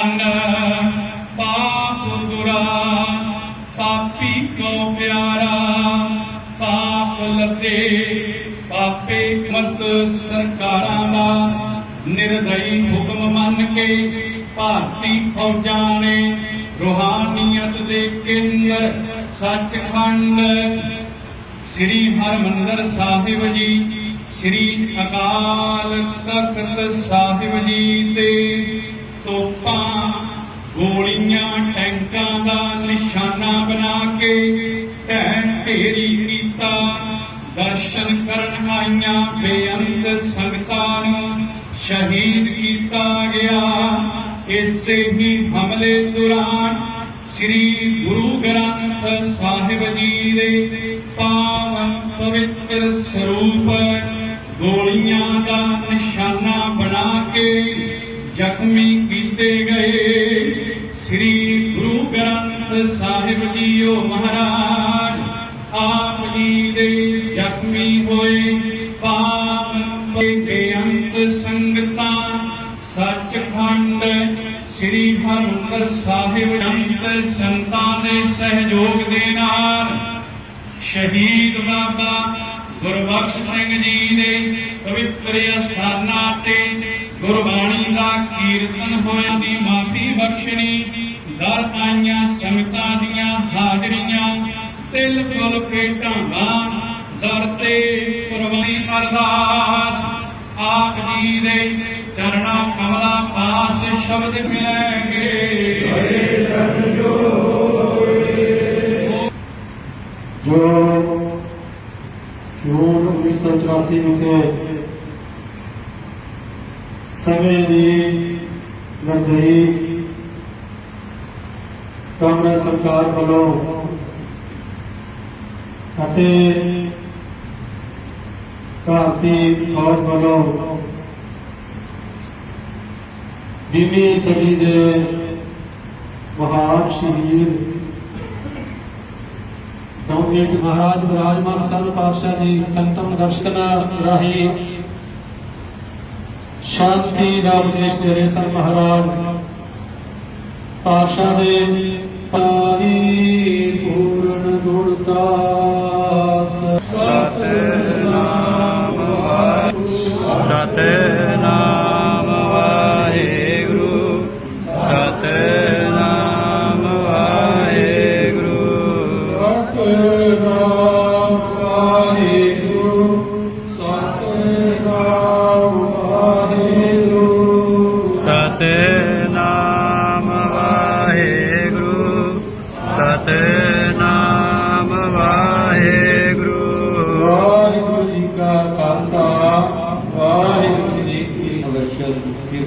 ਮਨ ਪਾਪ ਗੁਰਾ ਪਾਪੀ ਕੋ ਪਿਆਰਾ, ਪਾਪ ਲੱਦੇ ਪਾਪੇ ਮਤ ਸਰਕਾਰਾਂ ਦਾ ਨਿਰਦਈ ਹੁਕਮ ਮੰਨ ਕੇ ਭਾਰਤੀ ਫੌਜਾਂ ਨੇ ਰੂਹਾਨੀਅਤ ਦੇ ਕੇਂਦਰ ਸੱਚਖੰਡ ਸ੍ਰੀ ਹਰਮੰਦਰ ਸਾਹਿਬ ਜੀ, ਸ੍ਰੀ ਅਕਾਲ ਤਖਤ ਸਾਹਿਬ ਜੀ ਤੇ ਤੋਪਾਂ ਗੋਲੀਆਂ, ਟੈਂਕਾਂ ਦਾ ਨਿਸ਼ਾਨਾ ਬਣਾ ਕੇ ਢਹਿ ਢੇਰੀ ਕੀਤਾ। ਦਰਸ਼ਨ ਕਰਨ ਆਈਆਂ ਬੇਅੰਤ ਸੰਗਤਾਂ ਨੂੰ ਸ਼ਹੀਦ ਕੀਤਾ ਗਿਆ। ਇਸੇ ਹੀ ਹਮਲੇ ਦੌਰਾਨ ਸ੍ਰੀ ਗੁਰੂ ਗ੍ਰੰਥ ਸਾਹਿਬ ਜੀ ਦੇ ਪਾਵਨ ਪਵਿੱਤਰ ਸਰੂਪ ਗੋਲੀਆਂ ਦਾ ਕੀਤੇ ਗਏ। ਸ੍ਰੀ ਗੁਰੂ ਗ੍ਰੰਥ ਸਾਹਿਬ ਜੀਓ ਮਹਾਰਾਜ, ਆਪ ਜੀ ਦੇ ਜ਼ਖਮੀ ਹੋਏ ਪਾਵਨ ਬੇਅੰਤ ਸੰਗਤਾਂ, ਸੱਚਖੰਡ ਸ੍ਰੀ ਹਰਿਮੰਦਰ ਸਾਹਿਬ ਅੰਤ ਸੰਤਾਂ ਦੇ ਸਹਿਯੋਗ ਦੇ ਨਾਲ ਸ਼ਹੀਦ ਬਾਬਾ ਗੁਰਬਖਸ਼ ਸਿੰਘ ਜੀ ਦੇ ਪਵਿੱਤਰ ਅਸਥਾਨਾਂ ਤੇ ਗੁਰਬਾਣੀ ਦਾ ਕੀਰਤਨ ਹੋਇਆ ਦੀ ਮਾਫੀ ਬਖਸ਼ਣੀ, ਦਰ ਆਈਆਂ ਸੰਗਤਾਂ ਦੀਆਂ ਹਾਜ਼ਰੀਆਂ ਤਿਲ ਫੁੱਲ ਭੇਟਾਂ ਦਰ ਤੇ ਪ੍ਰਵਾਈ ਅਰਦਾਸ। ਆਪ ਜੀ ਦੇ ਚਰਣਾ ਕਮਲਾ ਪਾਸ ਸ਼ਬਦ ਮਿਲਣਗੇ। ਜੋ ਜੂਨ 1984 ਵਿਖੇ ਸਮੇਂ ਦੀ ਲੰਘਈ ਕਾਂਗਰਸ ਸਰਕਾਰ ਵੱਲੋਂ। ਅਤੇ ਭਾਰਤੀ ਫੌਜ ਵੱਲੋਂ ਵੀਹਵੀਂ ਸਦੀ ਦੇ ਮਹਾਨ ਸ਼ਹੀਦ ਨਵਨੀਤ ਮਹਾਰਾਜ ਵਿਰਾਜਮਾਨ ਸਨ ਪਾਤਸ਼ਾਹ ਜੀ ਸੰਤਨ ਦਰਸ਼ਨ ਰਾਹੀਂ ਸ਼ਾਂਤੀ ਦਾ ਉਪਦੇਸ਼ ਦੇ ਰਹੇ ਸਨ ਮਹਾਰਾਜ। ਪਾਤਸ਼ਾਹ ਦੇ ਪਾਈ ਪੂਰਨ ਗੁਣਤਾ ਸਤਨਾਮ ਸਤਨਾਮ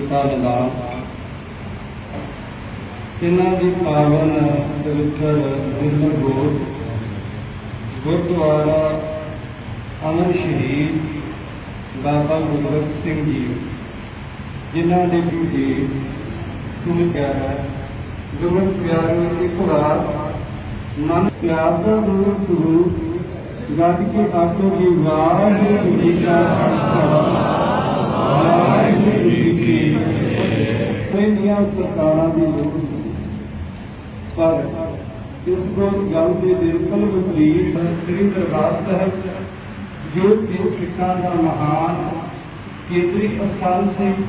ਕਿਰਪਾ ਨਿਦਾਨ। ਤਿੰਨਾਂ ਦੀ ਪਾਵਨ ਪਵਿੱਤਰ ਨਿਰਮਲ ਗੋਦ। ਗੁਰਦੁਆਰਾ ਅਮਰ ਸ਼ਹੀਦ ਬਾਬਾ ਗੁਰਬਖਸ਼ ਸਿੰਘ ਜੀ। ਜਿਨ੍ਹਾਂ ਦੇ ਗੁਰੂ ਜੀ ਸੁਣਿਆ ਹੈ ਗੁਰਮਤਿ ਪਿਆਰੋ, ਇੱਕ ਵਾਰ ਮਨ ਪਿਆਰ ਦਾ ਦੂਰ ਸਰੂਪ ਗੱਜ ਕੇ ਆਖੋ ਜੀ ਵਾਹਿਗੁਰੂ ਜੀ ਕਾ ਖਾਲਸਾ ਵਾਹਿਗੁਰੂ ਜੀ ਕੀ ਫਤਿਹ। ਸਰਕਾਰਾਂ ਦੀ ਲੋੜ ਸੀ। ਪਰ ਇਸ ਕੋਲ ਗੱਲ ਦੇ ਨਿਰਕਲ ਵਿਪਰੀਤ ਸ੍ਰੀ ਦਰਬਾਰ ਸਾਹਿਬ ਜੋ ਕਿ ਸਿੱਖਾਂ ਦਾ ਮਹਾਨ ਕੇਂਦਰੀ ਅਸਥਾਨ ਸੀ